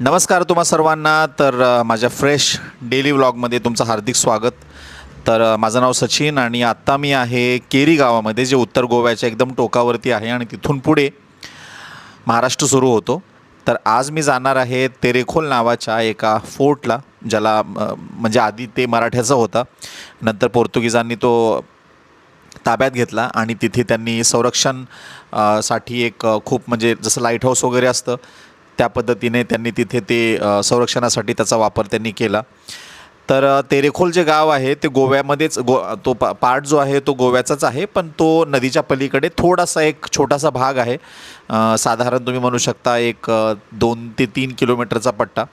नमस्कार तुम्हा सर्वांना. तर माझ्या फ्रेश डेली व्लॉगमध्ये तुमचं हार्दिक स्वागत. तर माझं नाव सचिन आणि आत्ता मी आहे केरी गावामध्ये जे उत्तर गोव्याच्या एकदम टोकावरती आहे आणि तिथून पुढे महाराष्ट्र सुरू होतो. तर आज मी जाणार आहे तेरेखोल नावाच्या एका फोर्टला ज्याला म्हणजे आधी ते मराठ्याचा होता. नंतर पोर्तुगीजांनी तो ताब्यात घेतला आणि तिथे त्यांनी संरक्षणसाठी एक खूप म्हणजे जसं लाइट हाऊस वगैरे असतं त्या पद्धतीने त्यांनी तिथे ते संरक्षणासाठी त्याचा वापर त्यांनी केला. तर तेरेखोल जे गाव आहे ते गोव्यामध्येच गो तो पा पार्ट जो आहे तो गोव्याचाच आहे पण तो नदीच्या पलीकडे थोडासा एक छोटासा भाग आहे. साधारण तुम्ही म्हणू शकता एक दोन ते तीन किलोमीटरचा पट्टा.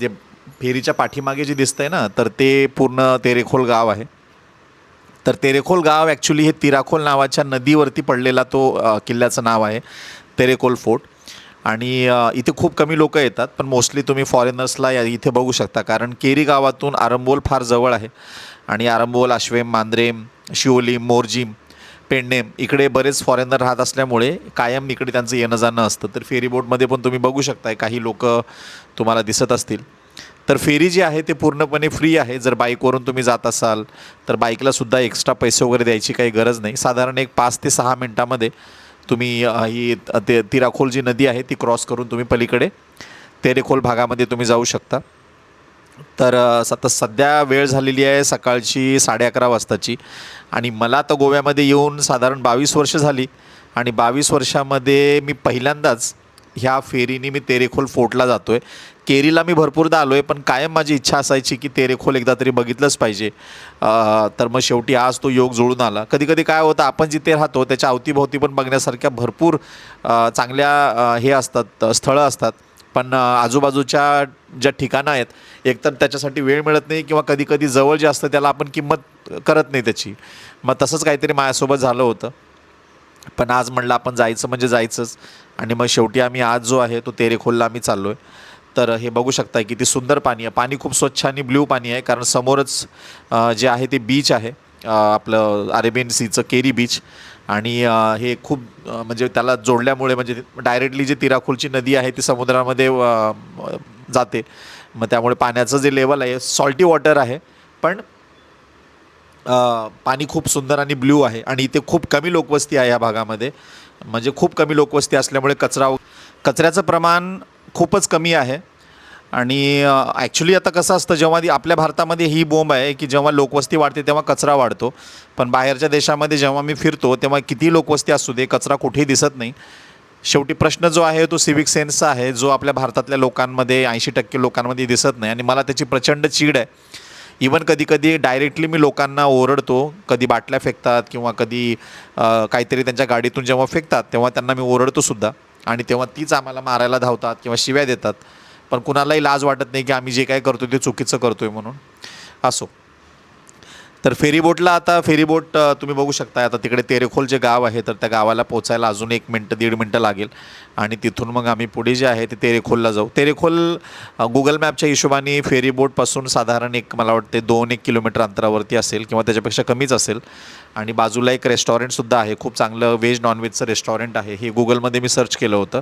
जे फेरीच्या पाठीमागे जे दिसतंय ना तर ते पूर्ण तेरेखोल गाव आहे. तर तेरेखोल गाव ॲक्च्युली हे तिराखोल नावाच्या नदीवरती पडलेला तो किल्ल्याचं नाव आहे तेरेखोल फोर्ट. आणि इथे खूप कमी लोक येतात पण मोस्टली तुम्ही फॉरेनर्सला या इथे बघू शकता. कारण केरी गावातून आरंबोल फार जवळ आहे. आणि आरंबोल आश्वेम मांद्रेम शिवोलीम मोरजीम पेडणेम इकडे बरेच फॉरेनर राहत असल्यामुळे कायम इकडे त्यांचं येणं जाणं असतं. तर फेरीबोटमध्ये पण तुम्ही बघू शकताय काही लोक तुम्हाला दिसत असतील. तर फेरी जी आहे ते पूर्णपणे फ्री आहे. जर बाईकवरून तुम्ही जात असाल तर बाईकलासुद्धा एक्स्ट्रा पैसे वगैरे द्यायची काही गरज नाही. साधारण एक पाच ते सहा मिनटामध्ये तुम्ही ही ते तिराखोल जी नदी आहे ती क्रॉस करून तुम्ही पलीकडे तेरेखोल भागामध्ये तुम्ही जाऊ शकता. तर अ, आता सध्या वेळ झालेली आहे सकाळची साडे अकरा वाजताची आणि मला तर गोव्यामध्ये येऊन साधारण बावीस वर्ष झाली आणि बावीस वर्षामध्ये मी पहिल्यांदाच ह्या फेरीने मी तेरेखोल फोर्टला जातो आहे केरीला मी भरपूरदा आलो आहे पण कायम माझी इच्छा असायची की तेरेखोल एकदा तरी बघितलंच पाहिजे. तर मग शेवटी आज तो योग जुळून आला. कधी कधी काय होतं आपण जिथे राहतो त्याच्या अवतीभोवती पण बघण्यासारख्या भरपूर चांगल्या हे असतात स्थळं असतात. पण आजूबाजूच्या ज्या ठिकाणं आहेत एकतर त्याच्यासाठी वेळ मिळत नाही किंवा कधी कधी जवळ जे असतं त्याला आपण किंमत करत नाही त्याची. मग तसंच काहीतरी माझ्यासोबत झालं होतं. पण आज म्हणलं आपण जायचं म्हणजे जायचंच. आणि मग शेवटी आम्ही आज जो आहे तो तेरेखोलला आम्ही चाललो आहे तर हे बघू शकता किती सुंदर पाणी आहे. पाणी खूप स्वच्छ आणि ब्ल्यू पाणी आहे कारण समोरच जे आहे ते बीच आहे. आपलं अरेबियन सीचं केरी बीच आणि हे खूप म्हणजे त्याला जोडल्यामुळे म्हणजे डायरेक्टली जी तिराखोलची नदी आहे ती समुद्रामध्ये जाते. मग त्यामुळे पाण्याचं जे लेवल आहे सॉल्टी वॉटर आहे. पण पाणी खूप सुंदर आणि ब्ल्यू आहे. आणि इथे खूप कमी लोकवस्ती आहे या भागामध्ये. म्हणजे खूप कमी लोकवस्ती असल्यामुळे कचरा कचऱ्याचं प्रमाण खूपच कमी आहे. आणि ॲक्च्युली आता कसं असतं जेव्हा ती आपल्या भारतामध्ये ही बोंब आहे की जेव्हा लोकवस्ती वाढते तेव्हा कचरा वाढतो. पण बाहेरच्या देशामध्ये जेव्हा मी फिरतो तेव्हा किती लोकवस्ती असू दे कचरा कुठेही दिसत नाही. शेवटी प्रश्न जो आहे तो सिविक सेन्सचा आहे जो आपल्या भारतातल्या लोकांमध्ये ऐंशी टक्के लोकांमध्ये दिसत नाही. आणि मला त्याची प्रचंड चीड आहे. इवन कधी कधी डायरेक्टली मी लोकांना ओरडतो कधी बाटल्या फेकतात किंवा कधी काहीतरी त्यांच्या गाडीतून जेव्हा फेकतात तेव्हा त्यांना मी ओरडतो सुद्धा. आणि तेव्हा तीच आम्हाला मारायला धावतात किंवा शिव्या देतात. पण कुणालाही लाज वाटत नाही की आम्ही जे काय करतो ते चुकीचं करतोय म्हणून. असो. तर फेरीबोटला आता फेरीबोट तुम्ही बघू शकता आता तिकडे तेरेखोल जे गाव आहे तर त्या गावाला पोचायला अजून एक मिनटं दीड मिनटं लागेल. आणि तिथून मग आम्ही पुढे जे आहे ते तेरेखोलला जाऊ. तेरेखोल गुगल मॅपच्या हिशोबाने फेरीबोटपासून साधारण एक मला वाटते दोन एक किलोमीटर अंतरावरती असेल किंवा त्याच्यापेक्षा कमीच असेल. आणि बाजूला एक रेस्टॉरंटसुद्धा आहे खूप चांगलं व्हेज नॉनव्हेजचं रेस्टॉरंट आहे. हे गुगलमध्ये मी सर्च केलं होतं.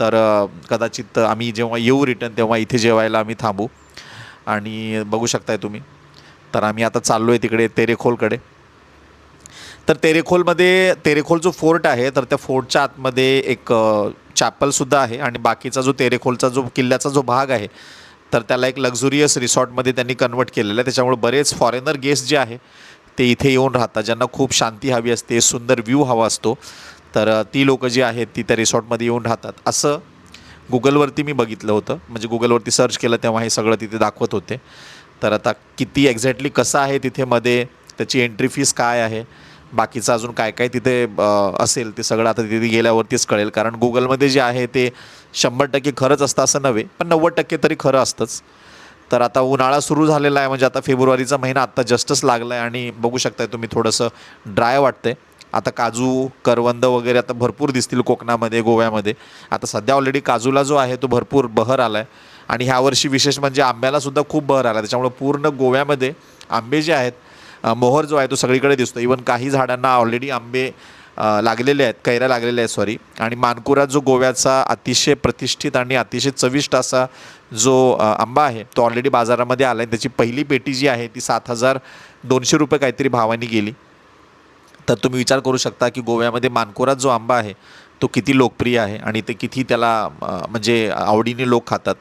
तर कदाचित आम्ही जेव्हा येऊ रिटर्न तेव्हा इथे जेवायला आम्ही थांबू. आणि बघू शकताय तुम्ही. तर आम्ही आता चाललो आहे तिकडे तेरेखोलकडे. तर तेरेखोलमध्ये तेरेखोल जो फोर्ट आहे तर त्या फोर्टच्या आतमध्ये एक चॅपलसुद्धा आहे आणि बाकीचा जो तेरेखोलचा जो किल्ल्याचा जो भाग आहे तर त्याला एक लक्झुरियस रिसॉर्टमध्ये त्यांनी कन्वर्ट केलेलं आहे. त्याच्यामुळे बरेच फॉरेनर गेस्ट जे आहे ते इथे येऊन राहतात. ज्यांना खूप शांती हवी असते सुंदर व्ह्यू हवा असतो तर ती लोकं जी आहेत ती त्या रिसॉर्टमध्ये येऊन राहतात. असं गुगलवरती मी बघितलं होतं. म्हणजे गुगलवरती सर्च केलं तेव्हा हे सगळं तिथे दाखवत होते. तर आता किती एक्झॅक्टली कसं आहे तिथे मध्ये? त्याची एंट्री फीस काय आहे? बाकीचं अजून काय काय तिथे असेल ते सगळं आता तिथे गेल्यावरतीच कळेल. कारण गुगलमध्ये जे आहे ते शंभर टक्के खरंच असतं असं नव्हे पण नव्वद टक्के तरी खरं असतंच. तर आता उन्हाळा सुरू झालेला आहे म्हणजे आता फेब्रुवारीचा महिना आत्ता जस्टच लागला आहे आणि बघू शकताय तुम्ही थोडंसं ड्राय वाटतंय. आता काजू करवंद वगैरे आता भरपूर दिसतील कोकणामध्ये गोव्यामध्ये. आता सध्या ऑलरेडी काजूला जो आहे तो भरपूर बहर आला आहे आणि ह्या वर्षी विशेष म्हणजे आंब्याला सुद्धा खूप बहर आला. त्याच्यामुळे पूर्ण गोव्यामध्ये आंबे जे आहेत मोहर जो आहे तो सगळीकडे दिसतो. इवन काही झाडांना ऑलरेडी आंबे लागलेले आहेत कैऱ्या लागलेल्या आहेत सॉरी आणि मानकुरा जो गोव्याचा अतिशय प्रतिष्ठित आणि अतिशय चविष्ट असा जो आंबा आहे तो ऑलरेडी बाजारामध्ये आला आहे त्याची पहिली पेटी जी आहे ती सात हजार दोनशे रुपये काहीतरी भावाने गेली. तर तुम्ही विचार करू शकता की गोव्यामध्ये मानकुरात जो आंबा आहे तो किती लोकप्रिय आहे आणि ते किती त्याला म्हणजे आवडीने लोक खातात.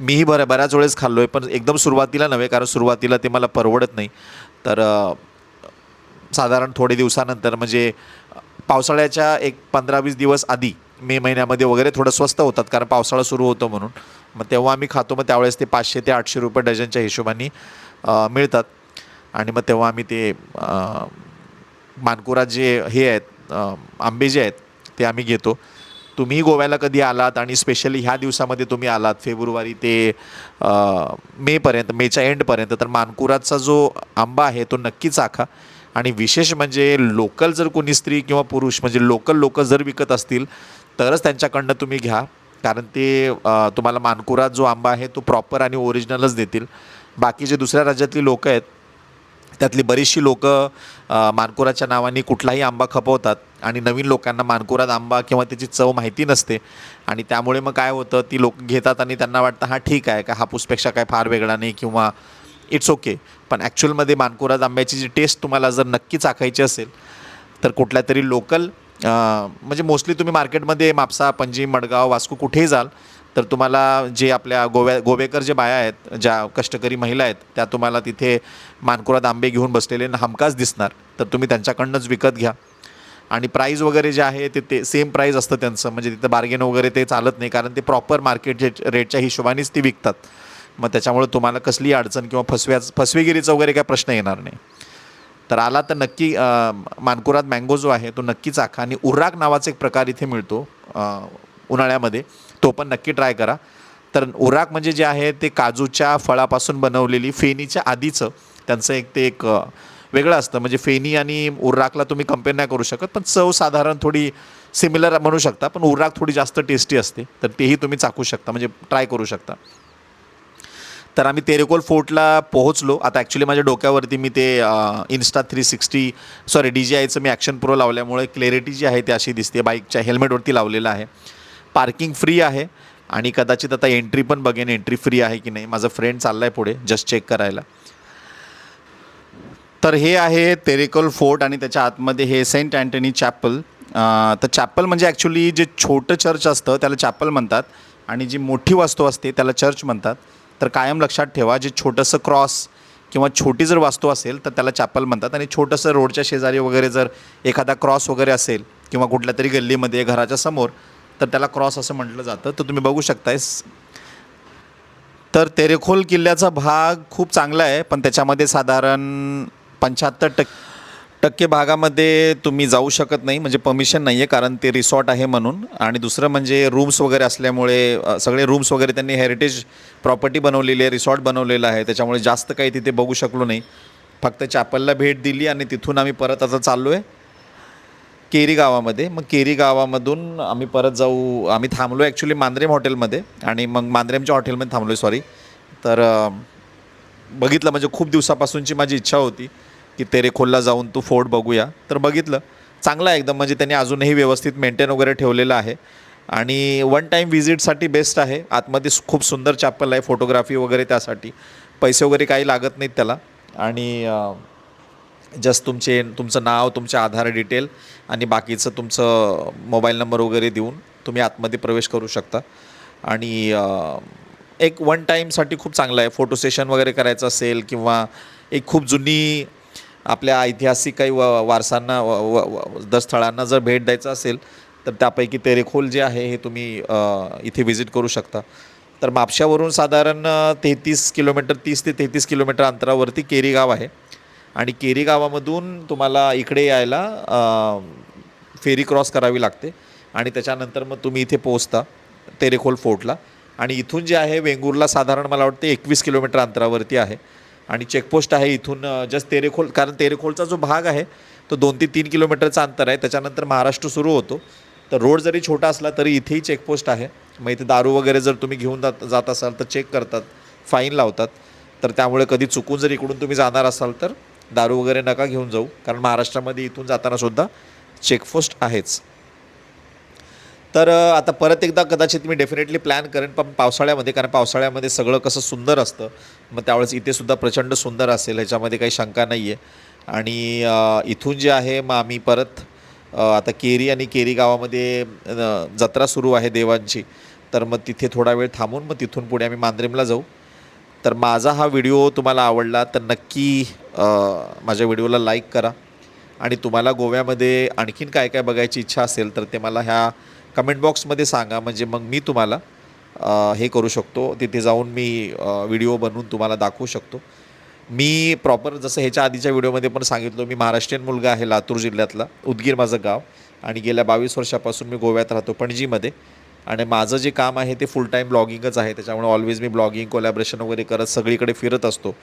मीही बऱ्या बऱ्याच वेळेस खाल्लो आहे पण एकदम सुरुवातीला नव्हे कारण सुरुवातीला ते मला परवडत नाही. तर साधारण थोडे दिवसानंतर म्हणजे पावसाळ्याच्या एक पंधरा वीस दिवस आधी मे महिन्यामध्ये वगैरे थोडं स्वस्त होतात कारण पावसाळा सुरू होतो म्हणून. मग तेव्हा आम्ही खातो मग त्यावेळेस ते पाचशे ते आठशे रुपये डझनच्या हिशोबाने मिळतात. आणि मग तेव्हा आम्ही ते मानकुरात जे हे आहेत आंबे जे आहेत ते आम्ही घेतो. तुम्ही गोव्याला कधी आलात आणि स्पेशली ह्या दिवसामध्ये तुम्ही आलात? फेब्रुवारी ते मेपर्यंत मेच्या एंडपर्यंत. तर मानकुराचा जो आंबा आहे तो नक्कीच आखा आणि विशेष म्हणजे लोकल जर कोणी स्त्री किंवा पुरुष म्हणजे लोकल लोक जर विकत असतील तरच त्यांच्याकडनं तुम्ही घ्या. कारण ते तुम्हाला मानकुरात जो आंबा आहे तो प्रॉपर आणि ओरिजिनलच देतील. बाकी जे दुसऱ्या राज्यातली लोकं आहेत त्यातली बरीचशी लोक मानकुराच्या नावाने कुठलाही आंबा खपवतात आणि नवीन लोकांना मानकुरात आंबा किंवा त्याची चव माहिती नसते. आणि त्यामुळे मग काय होतं ती लोक घेतात आणि त्यांना वाटतं हा ठीक आहे का हापूसपेक्षा काय फार वेगळा नाही किंवा इट्स ओके पण ॲक्च्युअलमध्ये मानकुरात आंब्याची जी टेस्ट तुम्हाला जर नक्की चाखायची असेल तर कुठल्या तरी लोकल म्हणजे मोस्टली तुम्ही मार्केटमध्ये मापसा पणजी मडगाव वास्को कुठेही जाल तर तुम्हाला जे आपल्या गोव्या गोवेकर जे बाया आहेत ज्या कष्टकरी महिला आहेत त्या तुम्हाला तिथे मानकुरात आंबे घेऊन बसलेले हमखास दिसणार. तर तुम्ही त्यांच्याकडनंच विकत घ्या. आणि प्राईज वगैरे जे आहे ते ते सेम प्राईज असतं त्यांचं. म्हणजे तिथं बार्गेन वगैरे ते चालत नाही कारण ते प्रॉपर मार्केट रेटच्या हिशोबानेच ती विकतात. मग त्याच्यामुळे तुम्हाला कसली अडचण किंवा फसव्याच फसवेगिरीचा वगैरे काय प्रश्न येणार नाही. तर आला तर नक्की मानकुरात मँगो जो आहे तो नक्कीच आखा. आणि उर्राक नावाचा एक प्रकार इथे मिळतो उन्हाळ्यामध्ये. तो पण नक्की ट्राय करा. तर उराक म्हणजे जे आहे ते काजूच्या फळापासून बनवलेली फेनीच्या आधीचं. त्यांचं एक ते एक वेगळं असतं. म्हणजे फेनी आणि उर्राकला तुम्ही कंपेअर नाही करू शकत पण चव साधारण थोडी सिमिलर म्हणू शकता. पण उर्राक थोडी जास्त टेस्टी असते. तर तेही तुम्ही चाकू शकता. म्हणजे ट्राय करू शकता. तर आम्ही तेरेकोल फोर्टला पोहोचलो. आता ॲक्च्युली माझ्या डोक्यावरती मी ते Insta three sixty sorry D J आयचं मी ॲक्शन प्रो लावल्यामुळे क्लॅरिटी जी आहे ती अशी दिसते. बाईकच्या हेल्मेटवरती लावलेलं आहे. पार्किंग फ्री आहे आणि कदाचित आता एंट्री पण बघेन एंट्री फ्री आहे की नाही. माझा फ्रेंड चालला आहे पुढे जस्ट चेक करायला. तर हे आहे तेरेकोल फोर्ट आणि त्याच्या आतमध्ये हे सेंट अँटनी चॅपल. तर चॅपल म्हणजे ॲक्च्युली जे छोटं चर्च असतं त्याला चॅपल म्हणतात आणि जी मोठी वास्तू असते त्याला चर्च म्हणतात. तर कायम लक्षात ठेवा जे छोटंसं क्रॉस किंवा छोटी जर वास्तू असेल तर त्याला चॅपल म्हणतात. आणि छोटंसं रोडच्या शेजारी वगैरे जर एखादा क्रॉस वगैरे असेल किंवा कुठल्या तरी गल्लीमध्ये घराच्या समोर तर त्याला क्रॉस असं म्हटलं जातं. तर तुम्ही बघू शकताय तर तेरेखोल किल्ल्याचा भाग खूप चांगला आहे पण त्याच्यामध्ये साधारण पंच्याहत्तर टक्के टक्के भागामध्ये तुम्ही जाऊ शकत नाही. म्हणजे परमिशन नाही आहे कारण ते रिसॉर्ट आहे म्हणून. आणि दुसरं म्हणजे रूम्स वगैरे असल्यामुळे सगळे रूम्स वगैरे त्यांनी हेरिटेज प्रॉपर्टी बनवलेली आहे रिसॉर्ट बनवलेलं आहे. त्याच्यामुळे जास्त काही तिथे बघू शकलो नाही. फक्त चॅपलला भेट दिली आणि तिथून आम्ही परत आता चाललो आहे केरी गावामध्ये. मग केरी गावामधून आम्ही परत जाऊ. आम्ही थांबलो ॲक्च्युली मांद्रेम हॉटेलमध्ये आणि मग मांद्रेमच्या हॉटेलमध्ये थांबलो आहे सॉरी तर बघितलं म्हणजे खूप दिवसापासूनची माझी इच्छा होती की तेरेखोलला जाऊन तू फोर्ट बघूया. तर बघितलं. चांगलं आहे एकदम म्हणजे त्यांनी अजूनही व्यवस्थित मेंटेन वगैरे ठेवलेलं आहे. आणि वन टाईम व्हिजिटसाठी बेस्ट आहे. आतमध्ये खूप सुंदर चॅपल आहे फोटोग्राफी वगैरे त्यासाठी. पैसे वगैरे काही लागत नाहीत त्याला. आणि जस्ट तुमचे तुमचं नाव तुमचे आधार डिटेल आणि बाकीचं तुमचं मोबाईल नंबर वगैरे देऊन तुम्ही आतमध्ये प्रवेश करू शकता. आणि एक वन टाईमसाठी खूप चांगलं आहे. फोटो सेशन वगैरे करायचं असेल किंवा एक खूप जुनी आपल्या ऐतिहासिक काही व वारसांना व व- स्थळांना जर भेट द्यायचं असेल तर त्यापैकी तेरेखोल जे आहे हे तुम्ही इथे व्हिजिट करू शकता. तर मापशावरून साधारण तेहतीस किलोमीटर तीस ते तेहतीस किलोमीटर अंतरावरती केरी गाव आहे. आणि केरी गावामधून तुम्हाला इकडे यायला फेरी क्रॉस करावी लागते. आणि त्याच्यानंतर मग तुम्ही इथे पोहोचता तेरेखोल फोर्टला. आणि इथून जे आहे वेंगुर्ला साधारण मला वाटते एकवीस किलोमीटर अंतरावरती आहे. आणि चेकपोस्ट आहे इथून जस्ट तेरेखोल कारण तेरेखोलचा जो भाग आहे तो दोन ते तीन किलोमीटरचा अंतर आहे. त्याच्यानंतर महाराष्ट्र सुरू होतो. तर रोड जरी छोटा असला तरी इथेही चेकपोस्ट आहे. मग इथे दारू वगैरे जर तुम्ही घेऊन जात जात असाल तर चेक करतात. फाईन लावतात. तर त्यामुळे कधी चुकून जर इकडून तुम्ही जाणार असाल तर दारू वगैरे नका घेऊन जाऊ कारण महाराष्ट्रामध्ये इथून जाताना सुद्धा चेकपोस्ट आहेच. तर आता परत एकदा कदाचित मी डेफिनेटली प्लॅन करेन पण पावसाळ्यामध्ये कारण पावसाळ्यामध्ये सगळं कसं सुंदर असतं मग त्यावेळेस इथे सुद्धा प्रचंड सुंदर असेल ह्याच्यामध्ये काही शंका नाही आहे आणि इथून जे आहे मग आम्ही परत आता केरी आणि केरी गावामध्ये जत्रा सुरू आहे देवांची तर मग तिथे थोडा वेळ थांबून मग तिथून पुढे आम्ही मांद्रेमला जाऊ. तर माझा हा व्हिडिओ तुम्हाला आवडला तर नक्की माझ्या व्हिडिओला लाईक करा. आणि तुम्हाला गोव्यामध्ये आणखीन काय काय बघायची इच्छा असेल तर ते मला ह्या कमेंट बॉक्समध्ये सांगा. म्हणजे मग मी तुम्हाला हे करू शकतो. तिथे जाऊन मी व्हिडिओ बनवून तुम्हाला दाखवू शकतो. मी प्रॉपर जसं ह्याच्या आधीच्या व्हिडिओमध्ये पण सांगितलं मी महाराष्ट्रीयन मुलगा आहे लातूर जिल्ह्यातला उदगीर माझं गाव. आणि गेल्या बावीस वर्षापासून मी गोव्यात राहतो पणजीमध्ये. आणि माझं जे काम आहे ते फुल टाईम ब्लॉगिंगच आहे. त्याच्यामुळे ऑलवेज मी ब्लॉगिंग कोलॅबरेशन वगैरे करत सगळीकडे फिरत असतो.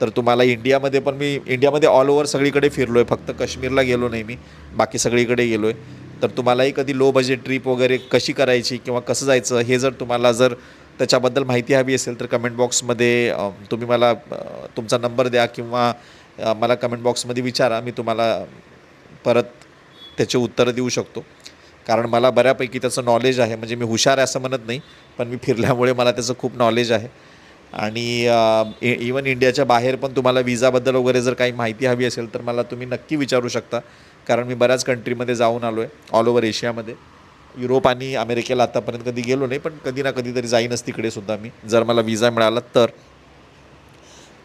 तर तुम्हाला इंडियामध्ये पण मी इंडियामध्ये ऑल ओव्हर सगळीकडे फिरलो आहे फक्त काश्मीरला गेलो नाही मी. बाकी सगळीकडे गेलो आहे तर तुम्हालाही कधी लो बजेट ट्रिप वगैरे कशी करायची किंवा कसं जायचं हे जर तुम्हाला जर त्याच्याबद्दल माहिती हवी असेल तर कमेंट बॉक्समध्ये तुम्ही मला तुमचा नंबर द्या किंवा मला कमेंट बॉक्समध्ये विचारा. मी तुम्हाला परत त्याचे उत्तरं देऊ शकतो. कारण मला बऱ्यापैकी त्याचं नॉलेज आहे. म्हणजे मी हुशार आहे असं म्हणत नाही पण मी फिरल्यामुळे मला त्याचं खूप नॉलेज आहे. आणि इवन इंडियाच्या बाहेर पण तुम्हाला विजाबद्दल वगैरे जर काही माहिती हवी असेल तर मला तुम्ही नक्की विचारू शकता. कारण मी बऱ्याच कंट्रीमध्ये जाऊन आलो आहे ऑल ओव्हर एशियामध्ये युरोप आणि अमेरिकेला आतापर्यंत कधी गेलो नाही पण कधी ना कधीतरी जाईनच तिकडे सुद्धा मी. जर मला विजा मिळाला तर.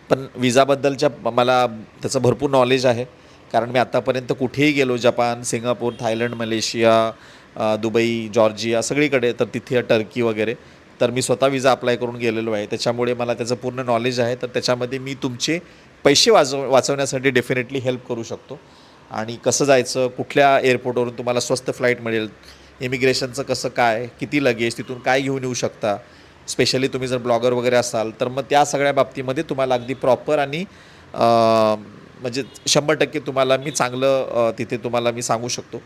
पण विजाबद्दलच्या मला त्याचं भरपूर नॉलेज आहे. कारण मी आत्तापर्यंत कुठेही गेलो Japan Singapore Thailand Malaysia Dubai Georgia सगळीकडे तर तिथे टर्की वगैरे. तर मी स्वतः विजा अप्लाय करून गेलेलो आहे. त्याच्यामुळे मला त्याचं पूर्ण नॉलेज आहे. तर त्याच्यामध्ये मी तुमचे पैसे वाचव वाचवण्यासाठी डेफिनेटली हेल्प करू शकतो. आणि कसं जायचं कुठल्या एअरपोर्टवरून तुम्हाला स्वस्त फ्लाईट मिळेल इमिग्रेशनचं कसं काय किती लगेज तिथून काय घेऊन येऊ शकता स्पेशली तुम्ही जर ब्लॉगर वगैरे असाल तर मग त्या सगळ्या बाबतीमध्ये तुम्हाला अगदी प्रॉपर आणि म्हणजे शंभर टक्के तुम्हाला मी चांगलं तिथे तुम्हाला मी सांगू शकतो.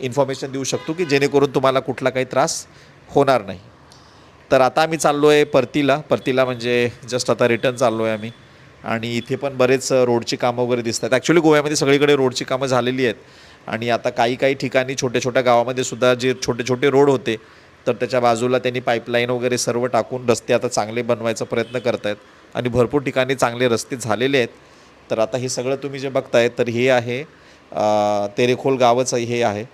इन्फॉर्मेशन देऊ शकतो की जेणेकरून तुम्हाला कुठला काही त्रास होणार नाही. तर आता आम्ही चाललो आहे परतीला. परतीला म्हणजे जस्ट आता रिटर्न चाललो आहे आम्ही. आणि इथे पण बरेच रोडची कामं वगैरे दिसतात. ॲक्च्युली गोव्यामध्ये सगळीकडे रोडची कामं झालेली आहेत. आणि आता काही काही ठिकाणी छोट्या छोट्या गावामध्ये सुद्धा जे छोटे छोटे रोड होते तर त्याच्या बाजूला त्यांनी पाईपलाईन वगैरे सर्व टाकून रस्ते आता चांगले बनवायचा प्रयत्न करत आहेत आणि भरपूर ठिकाणी चांगले रस्ते झालेले आहेत. तर आता हे सगळं तुम्ही जे बघताय तर हे आहे तेरेखोल गावच हे आहे.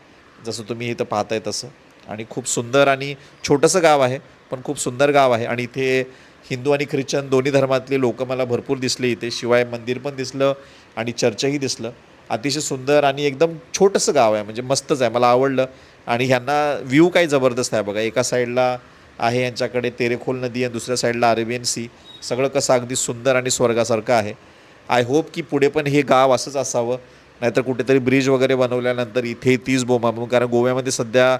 जसं तुम्ही इथं पाहताय तसं. आणि खूप सुंदर आणि छोटंसं गाव आहे पण खूप सुंदर गाव आहे. आणि इथे हिंदू आणि ख्रिश्चन दोन्ही धर्मातले लोक मला भरपूर दिसले इथे. शिवाय मंदिर पण दिसलं आणि चर्चही दिसलं. अतिशय सुंदर आणि एकदम छोटंसं गाव आहे म्हणजे मस्तच आहे मला आवडलं. आणि ह्यांना व्ह्यू काही जबरदस्त आहे बघा. एका साईडला आहे यांच्याकडे तेरेखोल नदी आणि दुसऱ्या साईडला अरेबियन सी सगळं कसं अगदी सुंदर आणि स्वर्गासारखं आहे. आय होप की पुढे पण हे गाव असंच असावं. नाहीतर कुठेतरी ब्रिज वगैरे बनवल्यानंतर इथे तीच बोमा कारण गोव्यामध्ये सध्या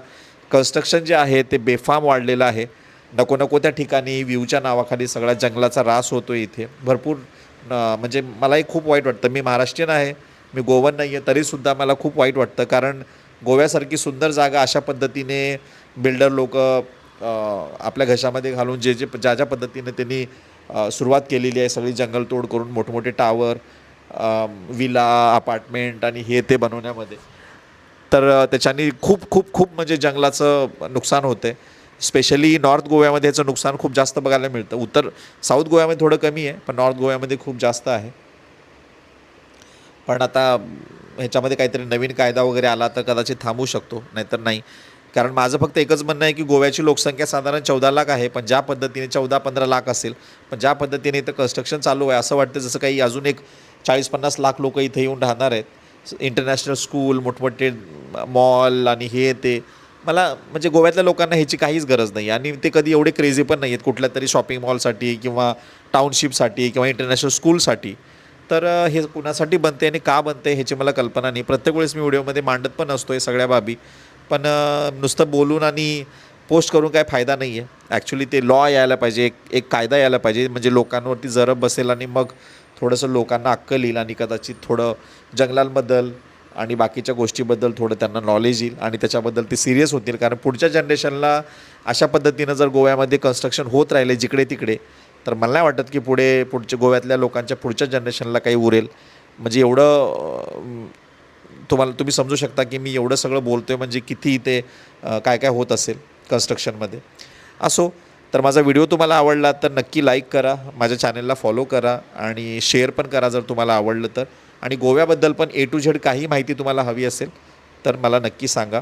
कन्स्ट्रक्शन जे आहे ते बेफाम वाढलेलं आहे. नको नको त्या ठिकाणी व्ह्यूच्या नावाखाली सगळा जंगलाचा रास होतो इथे. भरपूर म्हणजे मलाही खूप वाईट वाटतं. मी महाराष्ट्रीयन आहे मी गोवन नाही आहे तरीसुद्धा मला खूप वाईट वाटतं. कारण गोव्यासारखी सुंदर जागा अशा पद्धतीने बिल्डर लोक आपल्या घशामध्ये घालून जे जे ज्या ज्या पद्धतीने त्यांनी सुरुवात केलेली आहे सगळी जंगलतोड करून मोठमोठे टावर विला अपार्टमेंट आणि हे ते बनवण्यामध्ये. तर त्याच्यानी खूप खूप खूप म्हणजे जंगलाचं नुकसान होतं आहे स्पेशली नॉर्थ गोव्यामध्ये याचं नुकसान खूप जास्त बघायला मिळतं. उत्तर साऊथ गोव्यामध्ये थोडं कमी आहे पण नॉर्थ गोव्यामध्ये खूप जास्त आहे. पण आता ह्याच्यामध्ये काहीतरी नवीन कायदा वगैरे आला तर कदाचित थांबू शकतो नाहीतर नाही. कारण माझं फक्त एकच म्हणणं आहे की गोव्याची लोकसंख्या साधारण चौदा लाख आहे पण ज्या पद्धतीने चौदा पंधरा लाख असेल पण ज्या पद्धतीने इथं कन्स्ट्रक्शन चालू आहे असं वाटतं जसं काही अजून एक चाळीस पन्नास लाख लोक इथे येऊन राहणार आहेत. इंटरनॅशनल स्कूल मोठमोठे मॉल आणि हे ते. मला म्हणजे गोव्यातल्या लोकांना ह्याची काहीच गरज नाही आणि ते कधी एवढे क्रेझी पण नाही आहेत कुठल्या तरी शॉपिंग मॉलसाठी किंवा टाउनशिपसाठी किंवा इंटरनॅशनल स्कूलसाठी तर हे कुणासाठी बनते आणि का बनते ह्याची मला कल्पना नाही. प्रत्येक वेळेस मी व्हिडिओमध्ये मांडत पण असतो आहे सगळ्या बाबी. पण नुसतं बोलून आणि पोस्ट करून काय फायदा नाही आहे ॲक्च्युली ते लॉ यायला पाहिजे एक एक कायदा यायला पाहिजे म्हणजे लोकांवरती जरब बसेल आणि मग थोडंसं लोकांना अक्कल येईल आणि कदाचित थोडं जंगलांबद्दल आणि बाकीच्या गोष्टीबद्दल थोडं त्यांना नॉलेज येईल आणि त्याच्याबद्दल ते सिरियस होतील. कारण पुढच्या जनरेशनला अशा पद्धतीनं जर गोव्यामध्ये कन्स्ट्रक्शन होत राहिले जिकडे तिकडे तर मला नाही वाटत की पुढे पुढच्या गोव्यातल्या लोकांच्या पुढच्या जनरेशनला काही उरेल. म्हणजे एवढं तुम्हाला तुम्ही समजू शकता की मी एवढं सगळं बोलतो आहे म्हणजे किती इथे काय काय होत असेल कन्स्ट्रक्शनमध्ये असो तर माझा व्हिडिओ तुम्हाला आवडला तर नक्की लाईक करा माझ्या चॅनलला फॉलो करा आणि शेअर पण करा जर तुम्हाला आवडलं तर. आणि गोव्याबद्दल पण ए टू झेड काही माहिती तुम्हाला हवी असेल तर मला नक्की सांगा.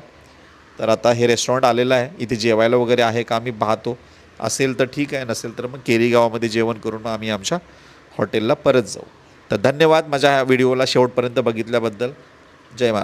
तर आता हे रेस्टॉरंट आलेलं आहे इथे जेवायला वगैरे आहे का आम्ही पाहतो. असेल तर ठीक आहे नसेल तर मग केरीगावामध्ये जेवण करून आम्ही आमच्या हॉटेलला परत जाऊ. तर धन्यवाद माझ्या ह्या व्हिडिओला शेवटपर्यंत बघितल्याबद्दल. जय महाराज